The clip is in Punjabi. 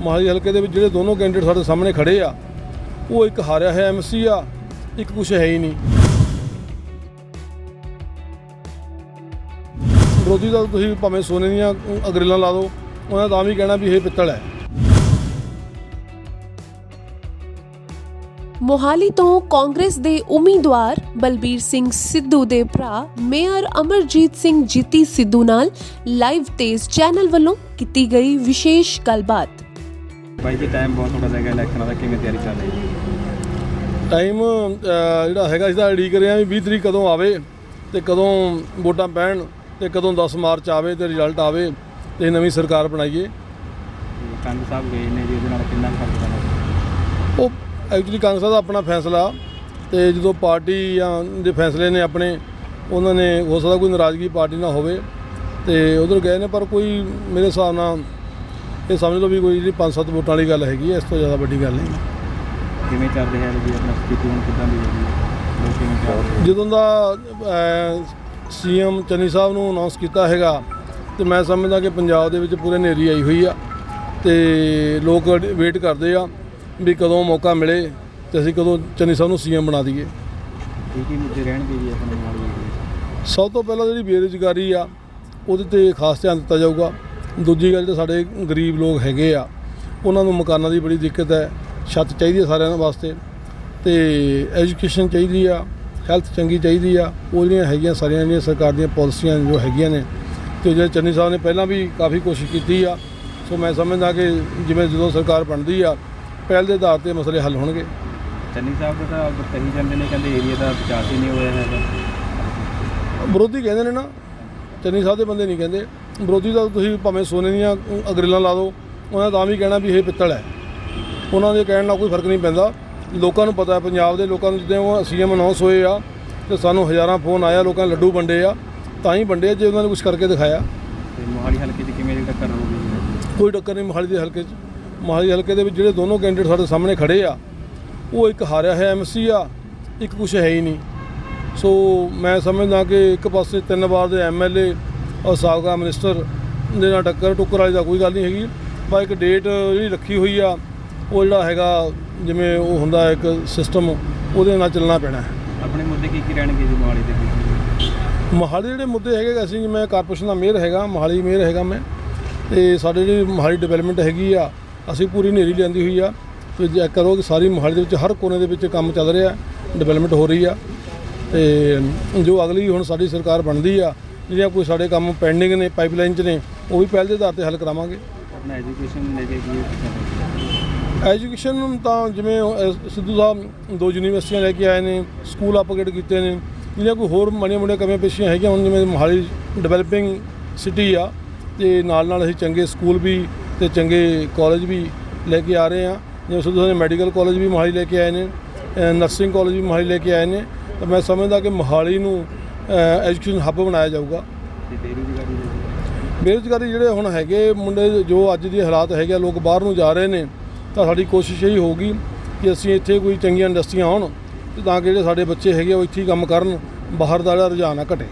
ਮੋਹਾਲੀ ਹਲਕੇ ਦੇ ਵਿੱਚ ਜਿਹੜੇ ਦੋਨੋਂ ਕੈਂਡੀਡੇਟ ਸਾਡੇ ਸਾਹਮਣੇ ਖੜੇ ਆ, ਉਹ ਇੱਕ ਹਾਰਿਆ ਹੈ ਐਮਸੀ ਆ, ਇੱਕ ਕੁਛ ਹੈ ਹੀ ਨਹੀਂ। ਵਿਰੋਧੀ ਦਾ ਤੁਸੀਂ ਭਾਵੇਂ ਸੋਨੇ ਦੀਆਂ ਅਗਰੇਲਾਂ ਲਾ ਦਿਓ, ਉਹਨਾਂ ਦਾ ਵੀ ਕਹਿਣਾ ਵੀ ਇਹ ਪਿੱਤਲ ਹੈ। ਮੋਹਾਲੀ ਤੋਂ ਕਾਂਗਰਸ ਦੇ ਉਮੀਦਵਾਰ ਬਲਬੀਰ ਸਿੰਘ ਸਿੱਧੂ ਦੇ ਭਰਾ ਮੇਅਰ ਅਮਰਜੀਤ ਸਿੰਘ ਜੀਤੀ ਸਿੱਧੂ ਨਾਲ ਲਾਈਵ ਤੇਜ਼ ਚੈਨਲ ਵੱਲੋਂ ਕੀਤੀ ਗਈ ਵਿਸ਼ੇਸ਼ ਗੱਲਬਾਤ। ਬਾਈ ਜੀ ਟਾਈਮ ਬਹੁਤ ਥੋੜਾ ਗਿਆ ਇਲੈਕਸ਼ਨਾਂ ਦਾ ਕਿਵੇਂ ਤਿਆਰੀ ਚੱਲ ਰਹੀ ਹੈ? ਟਾਈਮ ਜਿਹੜਾ ਹੈਗਾ ਇਸ ਦਾ ਉਡੀਕ ਰਹੇ ਵੀ 20 ਤਰੀਕ ਕਦੋਂ ਆਵੇ ਤੇ ਕਦੋਂ ਵੋਟਾਂ ਪੈਣ ਤੇ ਕਦੋਂ 10 ਮਾਰਚ ਆਵੇ ਤੇ ਰਿਜ਼ਲਟ ਆਵੇ ਤੇ ਨਵੀਂ ਸਰਕਾਰ ਬਣਾਈਏ। ਕੰਗ ਸਾਹਿਬ ਗਏ ਨੇ ਜੀ ਉਹਦੇ ਨਾਲ ਕਿੰਨਾ ਫ਼ਰਕ ਪੈਣਾ ਉਹ ਐਕਚੁਅਲੀ ਕਾਂਗਰਸ ਦਾ ਆਪਣਾ ਫੈਸਲਾ ਤੇ ਜਦੋਂ ਪਾਰਟੀ ਜਾਂ ਦੇ ਫੈਸਲੇ ਨੇ ਆਪਣੇ ਉਹਨਾਂ ਨੇ ਹੋ ਸਕਦਾ ਕੋਈ ਨਾਰਾਜ਼ਗੀ ਪਾਰਟੀ ਨਾਲ ਹੋਵੇ ਤੇ ਉਧਰ ਗਏ ਨੇ ਪਰ ਕੋਈ ਮੇਰੇ ਹਿਸਾਬ ਨਾਲ ਇਹ ਸਮਝ ਲਓ ਵੀ ਕੋਈ ਜਿਹੜੀ 5-7 ਵੋਟਾਂ ਵਾਲੀ ਗੱਲ ਹੈਗੀ ਹੈ ਇਸ ਤੋਂ ਜ਼ਿਆਦਾ ਵੱਡੀ ਗੱਲ ਨਹੀਂ। ਕਿਵੇਂ ਚੱਲ ਰਿਹਾ ਹੈ ਜੀ ਆਪਣਾ ਸਥਿਤੀ ਹੁਣ ਕਿੱਦਾਂ ਦੀ ਹੈ? ਜੀ ਲੋਕ ਕਿਵੇਂ ਚੱਲ ਰਹੇ ਜਦੋਂ ਦਾ ਸੀਐਮ ਚੰਨੀ ਸਾਹਿਬ ਨੂੰ ਅਨਾਉਂਸ ਕੀਤਾ ਹੈਗਾ ਤੇ ਮੈਂ ਸਮਝਦਾ ਕਿ ਪੰਜਾਬ ਦੇ ਵਿੱਚ ਪੂਰੇ ਨੇਰੀ ਆਈ ਹੋਈ ਆ ਤੇ ਲੋਕ ਵੇਟ ਕਰਦੇ ਆ ਵੀ ਕਦੋਂ ਮੌਕਾ ਮਿਲੇ ਤੇ ਅਸੀਂ ਕਦੋਂ ਚੰਨੀ ਸਾਹਿਬ ਨੂੰ ਸੀਐਮ ਬਣਾ ਦਈਏ। ਕੀ ਕੀ ਮੁੱਦੇ ਰਹਿਣਗੇ ਜੀ ਆਪਣੇ ਨਾਲ? ਜੀ ਸਭ ਤੋਂ ਪਹਿਲਾਂ ਜਿਹੜੀ ਬੇਰੁਜ਼ਗਾਰੀ ਆ ਉਹਦੇ ਤੇ ਖਾਸ ਧਿਆਨ ਦਿੱਤਾ ਜਾਊਗਾ। ਦੂਜੀ ਗੱਲ ਜਿਹੜੇ ਸਾਡੇ ਗਰੀਬ ਲੋਕ ਹੈਗੇ ਆ ਉਹਨਾਂ ਨੂੰ ਮਕਾਨਾਂ ਦੀ ਬੜੀ ਦਿੱਕਤ ਹੈ ਛੱਤ ਚਾਹੀਦੀ ਹੈ ਸਾਰਿਆਂ ਵਾਸਤੇ ਤੇ ਐਜੂਕੇਸ਼ਨ ਚਾਹੀਦੀ ਆ ਹੈਲਥ ਚੰਗੀ ਚਾਹੀਦੀ ਆ ਉਹ ਜਿਹੜੀਆਂ ਹੈਗੀਆਂ ਸਾਰੀਆਂ ਜਿਹੜੀਆਂ ਸਰਕਾਰ ਦੀਆਂ ਪਾਲਿਸੀਆਂ ਜੋ ਹੈਗੀਆਂ ਨੇ ਤੇ ਜਿਹੜੇ ਚੰਨੀ ਸਾਹਿਬ ਨੇ ਪਹਿਲਾਂ ਵੀ ਕਾਫੀ ਕੋਸ਼ਿਸ਼ ਕੀਤੀ ਆ ਸੋ ਮੈਂ ਸਮਝਦਾ ਕਿ ਜਿਵੇਂ ਜਦੋਂ ਸਰਕਾਰ ਬਣਦੀ ਆ ਪਹਿਲ ਦੇ ਆਧਾਰ ਤੇ ਮਸਲੇ ਹੱਲ ਹੋਣਗੇ। ਚੰਨੀ ਸਾਹਿਬ ਦਾ ਤਾਂ ਕਹੀ ਜਾਂਦੇ ਨੇ ਕਹਿੰਦੇ ਏਰੀਆ ਦਾ ਵਿਕਾਸ ਹੀ ਨਹੀਂ ਹੋਇਆ ਹੈਗਾ। ਵਿਰੋਧੀ ਕਹਿੰਦੇ ਨੇ ਨਾ ਚੰਨੀ ਸਾਹਿਬ ਦੇ ਬੰਦੇ ਨਹੀਂ ਕਹਿੰਦੇ। ਵਿਰੋਧੀ ਦਾ ਤੁਸੀਂ ਭਾਵੇਂ ਸੋਨੇ ਦੀਆਂ ਅਗਰੇਲਾਂ ਲਾ ਦਿਓ ਉਹਨਾਂ ਦਾ ਤਾਂ ਵੀ ਕਹਿਣਾ ਵੀ ਇਹ ਪਿੱਤਲ ਹੈ। ਉਹਨਾਂ ਦੇ ਕਹਿਣ ਨਾਲ ਕੋਈ ਫ਼ਰਕ ਨਹੀਂ ਪੈਂਦਾ। ਲੋਕਾਂ ਨੂੰ ਪਤਾ ਹੈ ਪੰਜਾਬ ਦੇ ਲੋਕਾਂ ਨੂੰ ਜਦੋਂ ਉਹ ਸੀਐਮ ਅਨਾਉਂਸ ਹੋਏ ਆ ਤੇ ਸਾਨੂੰ ਹਜ਼ਾਰਾਂ ਫੋਨ ਆਇਆ ਲੋਕਾਂ ਨੇ ਲੱਡੂ ਵੰਡੇ ਆ ਤਾਂ ਹੀ ਵੰਡੇ ਆ ਜੇ ਉਹਨਾਂ ਨੇ ਕੁਝ ਕਰਕੇ ਦਿਖਾਇਆ। ਤੇ ਮੋਹਾਲੀ ਹਲਕੇ 'ਚ ਕਿਵੇਂ ਦੀ ਟੱਕਰ ਹੋਊਗੀ? ਕੋਈ ਟੱਕਰ ਨਹੀਂ ਮੋਹਾਲੀ ਦੇ ਹਲਕੇ 'ਚ। ਮੋਹਾਲੀ ਹਲਕੇ ਦੇ ਵਿੱਚ ਜਿਹੜੇ ਦੋਨੋਂ ਕੈਂਡੀਡੇਟ ਸਾਡੇ ਸਾਹਮਣੇ ਖੜੇ ਆ ਉਹ ਇੱਕ ਹਾਰਿਆ ਹੈ ਐਮਸੀ ਆ ਇੱਕ ਕੁਛ ਹੈ ਹੀ ਨਹੀਂ। ਸੋ ਮੈਂ ਸਮਝਦਾ ਕਿ ਇੱਕ ਪਾਸੇ ਤਿੰਨ ਵਾਰ ਦੇ ਐਮਐਲਏ ਔਰ ਸਾਬਕਾ ਮਿਨਿਸਟਰ ਦੇ ਨਾਲ ਟੱਕਰ ਟੁੱਕਰ ਵਾਲੀ ਦਾ ਕੋਈ ਗੱਲ ਨਹੀਂ ਹੈਗੀ। ਪਰ ਇੱਕ ਡੇਟ ਜਿਹੜੀ ਰੱਖੀ ਹੋਈ ਆ ਉਹ ਜਿਹੜਾ ਹੈਗਾ ਜਿਵੇਂ ਉਹ ਹੁੰਦਾ ਇੱਕ ਸਿਸਟਮ ਉਹਦੇ ਨਾਲ ਚੱਲਣਾ ਪੈਣਾ ਹੈ। ਆਪਣੇ ਮੁੱਦੇ ਕੀ ਕੀ ਰਹਿਣਗੇ ਜੀ ਮੋਹਾਲੀ ਦੇ ਮੋਹਾਲੀ ਜਿਹੜੇ ਮੁੱਦੇ ਹੈਗੇ ਅਸੀਂ ਮੈਂ ਕਾਰਪੋਰੇਸ਼ਨ ਦਾ ਮੇਅਰ ਹੈਗਾ ਮੋਹਾਲੀ ਮੇਅਰ ਹੈਗਾ ਮੈਂ ਤੇ ਸਾਡੇ ਜਿਹੜੀ ਮੋਹਾਲੀ ਡਿਵੈਲਪਮੈਂਟ ਹੈਗੀ ਆ ਅਸੀਂ ਪੂਰੀ ਨੇਰੀ ਲਿਆਂਦੀ ਹੋਈ ਆ ਤੇ ਚੈੱਕ ਕਰੋ ਕਿ ਸਾਰੀ ਮੋਹਾਲੀ ਦੇ ਵਿੱਚ ਹਰ ਕੋਨੇ ਦੇ ਵਿੱਚ ਕੰਮ ਚੱਲ ਰਿਹਾ ਡਿਵੈਲਪਮੈਂਟ ਹੋ ਰਹੀ ਆ ਤੇ ਜੋ ਅਗਲੀ ਹੁਣ ਸਾਡੀ ਸਰਕਾਰ ਬਣਦੀ ਆ ਜਿਹੜੀਆਂ ਕੋਈ ਸਾਡੇ ਕੰਮ ਪੈਂਡਿੰਗ ਨੇ ਪਾਈਪਲਾਈਨ 'ਚ ਨੇ ਉਹ ਵੀ ਪਹਿਲ ਦੇ ਆਧਾਰ ਤੇ ਹੱਲ ਕਰਾਵਾਂਗੇ। ਆਪਣਾ ਐਜੂਕੇਸ਼ਨ ਲੈ ਕੇ ਕੀ ਐਜੂਕੇਸ਼ਨ ਤਾਂ ਜਿਵੇਂ ਸਿੱਧੂ ਸਾਹਿਬ ਦੋ ਯੂਨੀਵਰਸਿਟੀਆਂ ਲੈ ਕੇ ਆਏ ਨੇ ਸਕੂਲ ਅਪਗ੍ਰੇਡ ਕੀਤੇ ਨੇ ਜਿਹੜੀਆਂ ਕੋਈ ਹੋਰ ਮਾੜੀਆਂ ਮੋਟੀਆਂ ਕਮੀਆਂ ਪੇਸ਼ੀਆਂ ਹੈਗੀਆਂ ਹੁਣ ਜਿਵੇਂ ਮੋਹਾਲੀ ਡਿਵੈਲਪਿੰਗ ਸਿਟੀ ਆ ਤੇ ਨਾਲ ਨਾਲ ਅਸੀਂ ਚੰਗੇ ਸਕੂਲ ਵੀ ਤੇ ਚੰਗੇ ਕਾਲਜ ਵੀ ਲੈ ਕੇ ਆ ਰਹੇ ਆ। ਜਿਵੇਂ ਸਿੱਧੂ ਸਾਹਿਬ ਨੇ ਮੈਡੀਕਲ ਕਾਲਜ ਵੀ ਮੋਹਾਲੀ ਲੈ ਕੇ ਆਏ ਨੇ ਨਰਸਿੰਗ ਕਾਲਜ ਵੀ ਮੋਹਾਲੀ ਲੈ ਕੇ ਆਏ ਨੇ। ਤਾਂ ਮੈਂ ਸਮਝਦਾ ਕਿ ਮੋਹਾਲੀ ਨੂੰ ਐਜੂਕੇਸ਼ਨ ਹੱਬ ਬਣਾਇਆ ਜਾਊਗਾ। ਤੇ ਬੇਰੁਜ਼ਗਾਰੀ ਜਿਹੜੇ ਹੁਣ ਹੈਗੇ ਮੁੰਡੇ ਜੋ ਅੱਜ ਦੇ ਹਾਲਾਤ ਹੈਗੇ ਲੋਕ ਬਾਹਰ ਨੂੰ ਜਾ ਰਹੇ ਨੇ ਤਾਂ ਸਾਡੀ ਕੋਸ਼ਿਸ਼ ਇਹੀ ਹੋਊਗੀ ਕਿ ਅਸੀਂ ਇੱਥੇ ਕੋਈ ਚੰਗੀਆਂ ਇੰਡਸਟਰੀਆਂ ਆਉਣ ਤੇ ਕਿ ਜਿਹੜੇ ਸਾਡੇ ਬੱਚੇ ਹੈਗੇ ਉਹ ਇੱਥੇ ਹੀ ਕੰਮ ਕਰਨ ਬਾਹਰ ਦਾ ਜਿਹੜਾ ਰੁਝਾਨ ਆ ਘਟੇ।